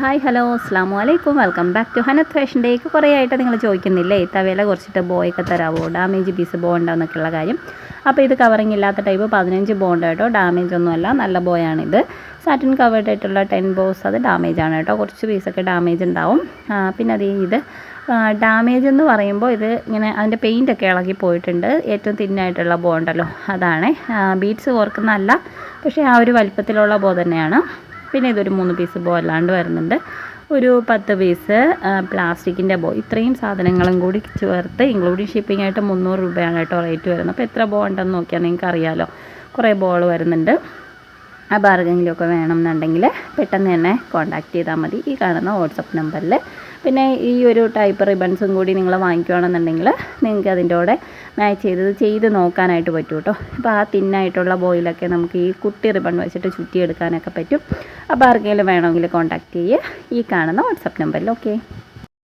Hi hello അസ്സാം വലൈക്കും welcome back to Hanath fashion ഡേക്ക് കുറേ ആയിട്ട് നിങ്ങൾ ചോദിക്കുന്നില്ലേ? തവേല കുറച്ചിട്ട് ബോയൊക്കെ തരാമോ ഡാമേജ് പീസ് ബോ ഉണ്ടോ എന്നൊക്കെയുള്ള കാര്യം. അപ്പോൾ ഇത് കവറിങ് ഇല്ലാത്ത ടൈപ്പ് പതിനഞ്ച് ബോണ്ട് കേട്ടോ. ഡാമേജ് ഒന്നുമല്ല നല്ല ബോയാണിത് സാറ്റിൻ കവേർഡ് ആയിട്ടുള്ള ടെൻ ബോസ് അത് ഡാമേജ് ആണ് കേട്ടോ. കുറച്ച് പീസൊക്കെ ഡാമേജ് ഉണ്ടാവും. പിന്നെ അത് ഇത്. ഡാമേജ് എന്ന് പറയുമ്പോൾ ഇത് ഇങ്ങനെ അതിന്റെ പെയിന്റ് ഒക്കെ ഇളകി പോയിട്ടുണ്ട്. ഏറ്റവും തിന്നായിട്ടുള്ള ബോ ഉണ്ടല്ലോ. അതാണ്. ബീറ്റ്സ് ഓർക്കുന്നതല്ല പക്ഷേ ആ ഒരു വലിപ്പത്തിലുള്ള ബോ തന്നെയാണ്. പിന്നെ ഇതൊരു മൂന്ന് പീസ് ബോ അല്ലാണ്ട് വരുന്നുണ്ട്. ഒരു പത്ത് പീസ് പ്ലാസ്റ്റിക്കിന്റെ ബോ ഇത്രയും സാധനങ്ങളും കൂടി ചേർത്ത് ഇൻക്ലൂഡിങ് ഷിപ്പിംഗ് ആയിട്ട് മുന്നൂറ് രൂപയാണ് കേട്ടോ റേറ്റ് വരുന്നത്. അപ്പോൾ എത്ര ബോ ഉണ്ടെന്ന് നോക്കിയാൽ നിങ്ങൾക്ക് അറിയാമല്ലോ കുറേ ബോൾ വരുന്നുണ്ട്. അപ്പോൾ ആർക്കെങ്കിലുമൊക്കെ വേണമെന്നുണ്ടെങ്കിൽ പെട്ടെന്ന് തന്നെ കോൺടാക്ട് ചെയ്താൽ മതി. ഈ കാണുന്ന വാട്സപ്പ് നമ്പറിൽ പിന്നെ ഈ ഒരു ടൈപ്പ് റിബൺസും കൂടി നിങ്ങൾ വാങ്ങിക്കുകയാണെന്നുണ്ടെങ്കിൽ നിങ്ങൾക്ക് അതിന്റെ കൂടെ മാച്ച് ചെയ്തത് ചെയ്ത് നോക്കാനായിട്ട് പറ്റും കേട്ടോ. അപ്പോൾ ആ തിന്നായിട്ടുള്ള ബോയിലൊക്കെ നമുക്ക് ഈ കുട്ടി റിബൺ വെച്ചിട്ട് ചുറ്റിയെടുക്കാനൊക്കെ പറ്റും. അപ്പോൾ ആർക്കെങ്കിലും വേണമെങ്കിൽ കോൺടാക്ട് ചെയ്യുക ഈ കാണുന്ന വാട്സപ്പ് നമ്പറിൽ ഓക്കെ